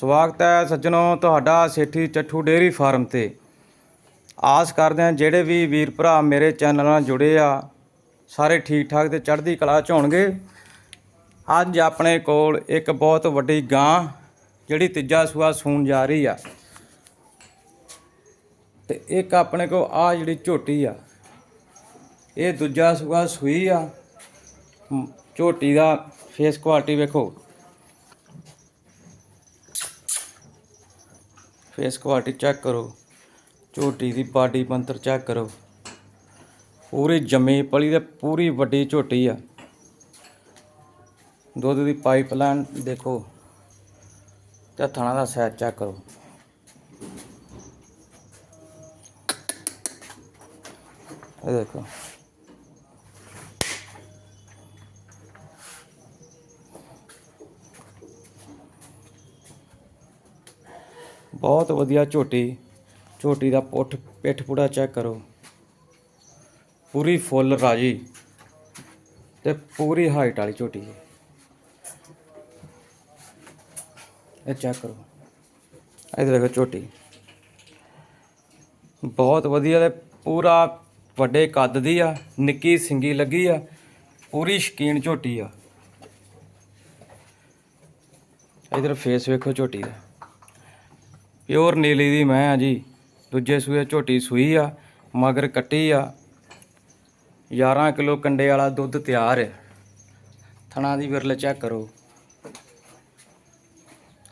ਸਵਾਗਤ ਹੈ ਸੱਜਣੋ ਤੁਹਾਡਾ ਸੇਠੀ ਚੱਠੂ ਡੇਅਰੀ ਫਾਰਮ ਤੇ। ਆਸ ਕਰਦੇ ਹਾਂ ਜਿਹੜੇ ਵੀ ਵੀਰ ਭਰਾ ਮੇਰੇ ਚੈਨਲ ਨਾਲ ਜੁੜੇ ਆ, ਸਾਰੇ ਠੀਕ ਠਾਕ ਤੇ ਚੜ੍ਹਦੀ ਕਲਾ ਚ ਹੋਣਗੇ। ਅੱਜ ਆਪਣੇ ਕੋਲ ਇੱਕ ਬਹੁਤ ਵੱਡੀ ਗਾਂ, ਜਿਹੜੀ ਤੀਜਾ ਸੂਆ ਸੂਣ ਜਾ ਰਹੀ ਆ। ਤੇ ਇੱਕ ਆਪਣੇ ਕੋਲ ਆ ਜਿਹੜੀ ਝੋਟੀ ਆ, ਇਹ ਦੂਜਾ ਸੂਆ ਸੂਈ ਆ। ਝੋਟੀ ਦਾ ਫੇਸ ਕੁਆਲਿਟੀ ਵੇਖੋ। ਫੇਸ ਕੁਆਲਿਟੀ ਚੈੱਕ ਕਰੋ, ਝੋਟੀ ਦੀ ਬਾਡੀ ਬੰਤਰ ਚੈੱਕ ਕਰੋ। ਪੂਰੀ ਜੰਮੀ ਪਲੀ ਤੇ ਪੂਰੀ ਵੱਡੀ ਝੋਟੀ ਆ। ਦੁੱਧ ਦੀ ਪਾਈਪਲਾਈਨ ਦੇਖੋ, ਤੇ ਥਣਾ ਦਾ ਸਾਈਜ਼ ਚੈੱਕ ਕਰੋ। ਇਹ ਦੇਖੋ। ਬਹੁਤ ਵਧੀਆ ਝੋਟੀ ਝੋਟੀ ਦਾ ਪੁੱਠ, ਪਿੱਠ ਪੂੜਾ ਚੈੱਕ ਕਰੋ। ਪੂਰੀ ਫੁੱਲ ਰਾਜੀ ਤੇ ਪੂਰੀ ਹਾਈਟ ਵਾਲੀ ਝੋਟੀ ਹੈ ਇਹ ਚੈੱਕ ਕਰੋ। ਇਧਰ ਦੇਖੋ ਝੋਟੀ। ਬਹੁਤ ਵਧੀਆ ਤੇ ਪੂਰਾ ਵੱਡੇ ਕੱਦ ਦੀ ਆ, ਨਿੱਕੀ ਸਿੰਗੀ ਲੱਗੀ ਆ, ਪੂਰੀ ਸ਼ਕੀਨ ਝੋਟੀ ਆ। ਇਧਰ ਫੇਸ ਵੇਖੋ ਝੋਟੀ ਦਾ। ਪਿਓਰ ਨੀਲੀ ਦੀ ਮੈਂ ਆ ਜੀ। ਦੂਜੇ ਸੂਏ ਝੋਟੀ ਸੂਈ ਆ, ਮਗਰ ਕੱਟੀ ਆ। 11 ਕਿਲੋ ਕੰਡੇ ਵਾਲਾ ਦੁੱਧ ਤਿਆਰ ਹੈ ਥਣਾ ਦੀ ਵਿਰਲ ਚੈੱਕ ਕਰੋ।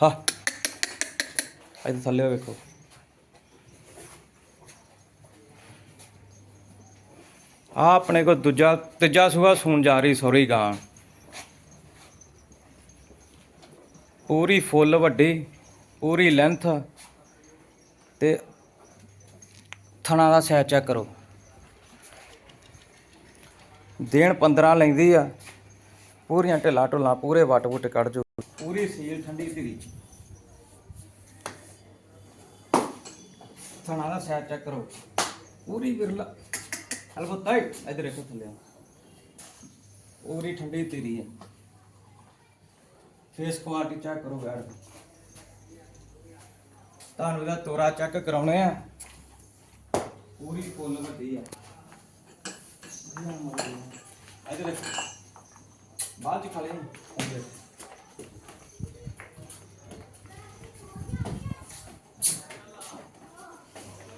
ਹਾਂ। ਇਹਦੇ ਥੱਲੇ ਵੇਖੋ। ਆ ਆਪਣੇ ਕੋ ਦੂਜਾ, ਤੀਜਾ ਸੂਆ ਸੂਣ ਜਾ ਰਹੀ ਸੋਰੀ ਗਾਂ। ਪੂਰੀ ਫੁੱਲ ਵੱਡੀ, ਪੂਰੀ ਲੈਂਥ ਤੇ ਥਣਾ ਦਾ ਸਾਈਜ਼ ਚੈੱਕ ਕਰੋ। ਦੇਣ 15 ਲੈਂਦੀ ਆ। ਪੂਰੀਆਂ ਢਿੱਲਾ ਢੁੱਲਾ, ਪੂਰੇ ਵਟ ਵੁੱਟ ਕੱਢ ਜੋ। ਪੂਰੀ ਸੀਲ ਠੰਡੀ ਧੀਰੀ ਥਣਾ ਦਾ ਸਾਈਜ਼ ਚੈੱਕ ਕਰੋ। ਪੂਰੀ ਵਿਰਲਾ ਅਲਬਤਾ ਇਧਰ ਦੇਖੋ ਥੱਲੇ। ਪੂਰੀ ਠੰਡੀ ਧੀਰੀ ਹੈ ਫੇਸ ਕੁਆਲਿਟੀ ਚੈੱਕ ਕਰੋ ਬੈਠ ਤੁਹਾਨੂੰ ਇਹਦਾ ਤੋਰਾ ਚੈੱਕ ਕਰਾਉਣੇ ਆ। ਪੂਰੀ ਫੁੱਲ ਵੱਡੀ ਆ। ਇਧਰ ਦੇਖੋ। ਬਾਅਦ ਚ ਖਾ ਇੱਧਰ।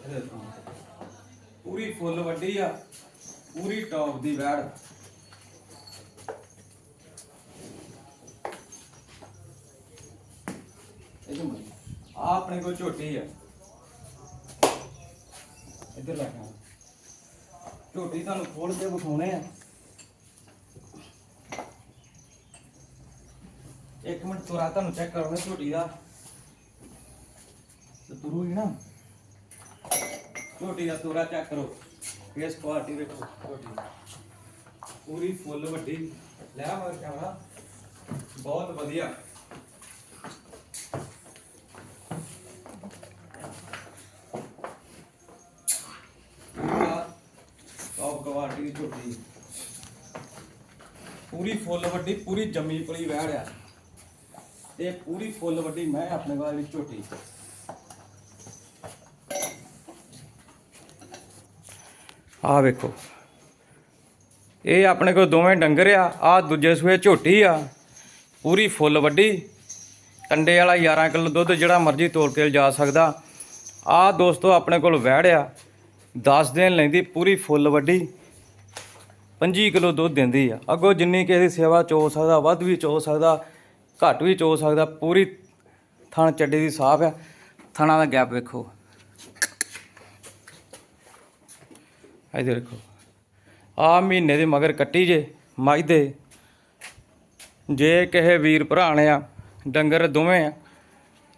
ਇੱਧਰ ਪੂਰੀ ਫੁੱਲ ਵੱਡੀ ਆ। ਪੂਰੀ ਟੌਪ ਦੀ ਵੈੜ ਇਹ ਜੋ ਆ ਆਪਣੇ ਕੋਲ ਝੋਟੀ ਆ। ਇੱਧਰ ਲੈ ਝੋਟੀ ਤੁਹਾਨੂੰ ਖੋਲ ਕੇ ਵਿਖਾਉਣੇ ਆ। ਇੱਕ ਮਿੰਟ ਤੁਰਾ ਤੁਹਾਨੂੰ ਚੈੱਕ ਕਰਾਉਣਾ ਝੋਟੀ ਦਾ। ਤੇ ਤੁਰੂ ਹੀ ਨਾ। ਝੋਟੀ ਦਾ ਤੁਰਾ ਚੈੱਕ ਕਰੋ। ਫੇਸ ਕੁਆਲਿਟੀ ਵੇਖੋ ਝੋਟੀ ਦੀ। ਪੂਰੀ ਫੁੱਲ ਵੱਡੀ। ਲੈ ਮਾਰ ਕੈਮਰਾ। ਬਹੁਤ ਵਧੀਆ। ਟੌਪ ਦੀ ਝੋਟੀ। ਪੂਰੀ ਫੁੱਲ ਵੱਡੀ ਪੂਰੀ ਜੰਮੀ ਪਲੀ ਵਹਿੜ ਆ ਤੇ ਪੂਰੀ ਫੁੱਲ ਵੱਡੀ ਮੈਂ ਆਪਣੇ ਕੋਲ ਵਾਲੀ ਝੋਟੀ। ਆ ਵੇਖੋ। ਇਹ ਆਪਣੇ ਕੋਲ ਦੋਵੇਂ ਡੰਗਰ ਆ ਆ ਦੂਜੇ ਸੂਏ ਝੋਟੀ ਆ। ਪੂਰੀ ਫੁੱਲ ਵੱਡੀ ਕੰਡੇ ਵਾਲਾ 11 ਕਿਲੋ ਦੁੱਧ ਜਿਹੜਾ ਮਰਜ਼ੀ ਤੋਲ ਕੇ ਜਾ ਸਕਦਾ। ਆ ਦੋਸਤੋ ਆਪਣੇ ਕੋਲ ਵਹਿੜ ਆ 10 ਦਿਨ ਲੈਂਦੀ ਪੂਰੀ ਫੁੱਲ ਵੱਡੀ 25 ਕਿਲੋ ਦੁੱਧ ਦਿੰਦੀ ਆ। ਅੱਗੋਂ ਜਿੰਨੀ ਕਿਸੇ ਦੀ ਸੇਵਾ ਚੋ ਸਕਦਾ, ਵੱਧ ਵੀ ਚੋ ਸਕਦਾ, ਘੱਟ ਵੀ ਚੋ ਸਕਦਾ, ਪੂਰੀ ਥਣ ਚੱਡੇ ਦੀ ਸਾਫ਼ ਆ। ਥਣਾ ਦਾ ਗੈਪ ਵੇਖੋ। ਇਧਰ ਦੇਖੋ ਆ ਮਹੀਨੇ ਦੇ ਮਗਰ ਕੱਟੀ ਜੇ, ਮੱਝ ਦੇ। ਜੇ ਕਿਸੇ ਵੀਰ ਭਰਾ ਨੇ ਆ, ਡੰਗਰ ਦੋਵੇਂ ਆ,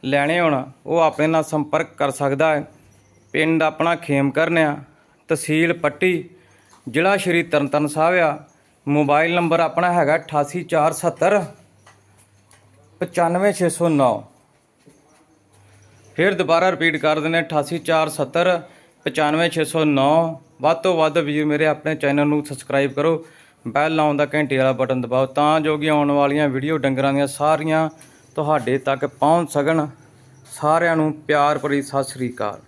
ਲੈਣੇ ਹੋਣ, ਉਹ ਆਪਣੇ ਨਾਲ ਸੰਪਰਕ ਕਰ ਸਕਦਾ ਹੈ। ਪਿੰਡ ਆਪਣਾ ਖੇਮ ਕਰਨਿਆ ਤਹਿਸੀਲ ਪੱਟੀ ਜ਼ਿਲ੍ਹਾ ਸ਼੍ਰੀ ਤਰਨਤਾਰਨ ਸਾਹਿਬ ਆ। ਮੋਬਾਈਲ ਨੰਬਰ ਆਪਣਾ ਹੈਗਾ 88470 95609 ਫਿਰ ਦੁਬਾਰਾ ਰਿਪੀਟ ਕਰ ਦਿੰਦੇ 88470 95609 ਵੱਧ ਤੋਂ ਵੱਧ ਵੀਰ ਮੇਰੇ ਆਪਣੇ ਚੈਨਲ ਨੂੰ ਸਬਸਕ੍ਰਾਈਬ ਕਰੋ। ਬੈਲ ਲਾਉਣ ਦਾ ਘੰਟੀ ਵਾਲਾ ਬਟਨ ਦਬਾਓ ਤਾਂ ਜੋ ਕਿ ਆਉਣ ਵਾਲੀਆਂ ਵੀਡੀਓ ਡੰਗਰਾਂ ਦੀਆਂ ਸਾਰੀਆਂ ਤੁਹਾਡੇ ਤੱਕ ਪਹੁੰਚ ਸਕਣ। ਸਾਰਿਆਂ ਨੂੰ ਪਿਆਰ ਭਰੀ ਸਤਿ ਸ੍ਰੀ ਅਕਾਲ।